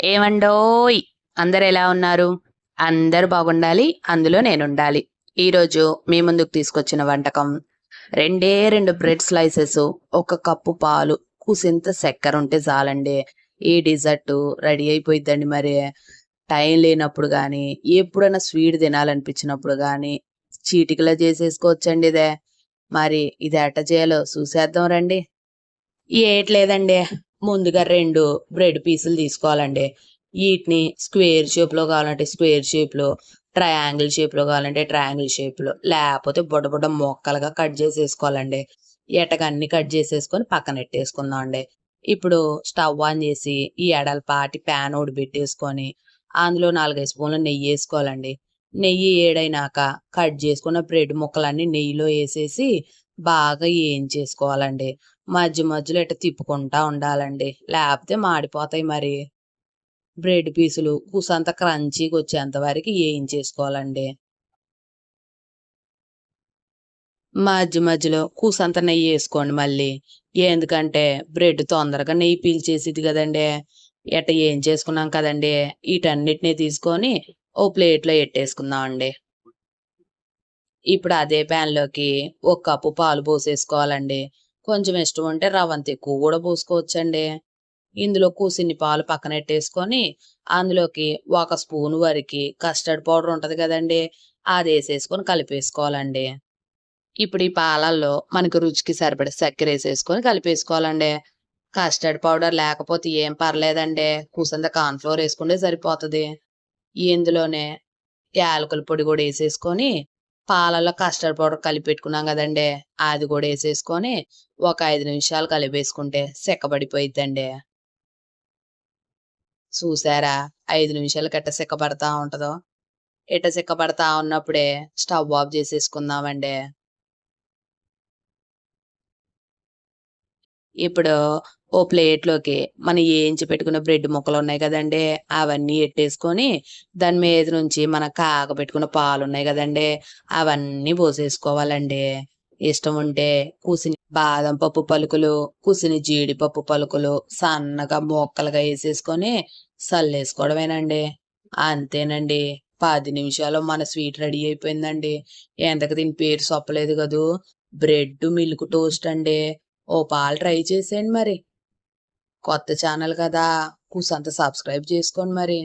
ఏమండోయ్! అందరు ఎలా ఉన్నారు? అందరు బాగుండాలి అందులో నేనుండాలి. ఈరోజు మీ ముందుకు తీసుకొచ్చిన వంటకం. రెండే రెండు బ్రెడ్ స్లైసెస్ ఒక కప్పు పాలు కుసింత చక్కెర ఉంటే చాలండి. ఈ డిజర్ట్ రెడీ అయిపోయిద్దండి మరి. టైం లేనప్పుడు కానీ ఎప్పుడైనా స్వీట్ తినాలనిపించినప్పుడు కానీ చీటికలా చేసేసుకోవచ్చండి ఇదే. మరి ఇది ఎట్ట చేయాలో చూసేద్దాం రండి. ఏట్లేదండి. ముందుగా రెండు బ్రెడ్ పీసులు తీసుకోవాలండి. వీటిని స్క్వేర్ షేప్లో కావాలంటే స్క్వేర్ షేప్లో ట్రయాంగిల్ షేప్లో కావాలంటే ట్రయాంగిల్ షేప్లో లేకపోతే బుడ్డ బుడ్డ మొక్కలుగా కట్ చేసేసుకోవాలండి. ఎటకన్ని కట్ చేసేసుకొని పక్కన పెట్టేసుకుందాం అండి ఇప్పుడు స్టవ్ ఆన్ చేసి ఈ ఎడలపాటి ప్యాన్ ఒకటి పెట్టేసుకొని అందులో నాలుగైదు స్పూన్ల నెయ్యి వేసుకోవాలండి. నెయ్యి ఏడైనాక కట్ చేసుకున్న బ్రెడ్ ముక్కలన్నీ నెయ్యిలో వేసేసి బాగా ఏం చేసుకోవాలండి? మధ్య మధ్యలో ఇట్ట తిప్పుకుంటా ఉండాలండి. లేకపోతే మాడిపోతాయి మరి. బ్రెడ్ పీసులు కూసంత క్రంచీకి వచ్చేంత వరకు ఏం చేసుకోవాలండి? మధ్య మధ్యలో కూసంత నెయ్యి వేసుకోండి మళ్ళీ. ఎందుకంటే బ్రెడ్ తొందరగా నెయ్యి పీల్చేసిద్ది కదండి. ఎట ఏం చేసుకున్నాం కదండి? వీటన్నిటిని తీసుకొని ఓ ప్లేట్లో ఎట్టేసుకుందాం అండి ఇప్పుడు అదే ప్యాన్లోకి ఒక కప్పు పాలు పోసేసుకోవాలండి. కొంచెం ఇష్టం ఉంటే రవంత ఎక్కువ కూడా పోసుకోవచ్చండి. ఇందులో కూసిన్ని పాలు పక్కన పెట్టేసుకొని అందులోకి ఒక స్పూన్ వరకు కస్టర్డ్ పౌడర్ ఉంటుంది కదండి అది వేసేసుకొని కలిపేసుకోవాలండి. ఇప్పుడు ఈ పాలల్లో మనకు రుచికి సరిపడే చక్కెర వేసేసుకొని కలిపేసుకోవాలండి. కస్టర్డ్ పౌడర్ లేకపోతే ఏం పర్లేదండి కూసంత కార్న్ఫ్లోర్ వేసుకుంటే సరిపోతుంది. ఇందులోనే యాలకుల పొడి కూడా వేసేసుకొని పాలలో కస్టర్డ్ పౌడర్ కలిపి పెట్టుకున్నాం కదండి. అది కూడా వేసేసుకొని ఒక ఐదు నిమిషాలు కలిపేసుకుంటే సెక్కబడిపోయిద్దండి. చూసారా? ఐదు నిమిషాలు కట్ట సెక్కబడతా ఉంటుందో. ఎట్ట సెక్కబడతా ఉన్నప్పుడే స్టవ్ ఆఫ్ చేసేసుకుందామండి. ఇప్పుడు ఓ ప్లేట్లోకి మనం ఏంచి పెట్టుకున్న బ్రెడ్ ముక్కలు ఉన్నాయి కదండి అవన్నీ ఎట్టేసుకొని దాని మీద నుంచి మన కాగబెట్టుకున్న పాలు ఉన్నాయి కదండి అవన్నీ పోసేసుకోవాలండి. ఇష్టం ఉంటే కూసిని బాదం పప్పు పలుకులు కూసిని జీడిపప్పు పలుకులు సన్నగా మొక్కలుగా వేసేసుకొని చల్లేసుకోవడమేనండి అంతేనండి. పది నిమిషాలు మన స్వీట్ రెడీ అయిపోయిందండి. ఎంతకు దీని పేరు సొప్పలేదు కదూ? బ్రెడ్ మిల్క్ టోస్ట్ అండి. ఓ పాలు ట్రై చేసేయండి మరి. కొత్త ఛానల్ కదా కూసంత సబ్స్క్రైబ్ చేసుకోండి మరి.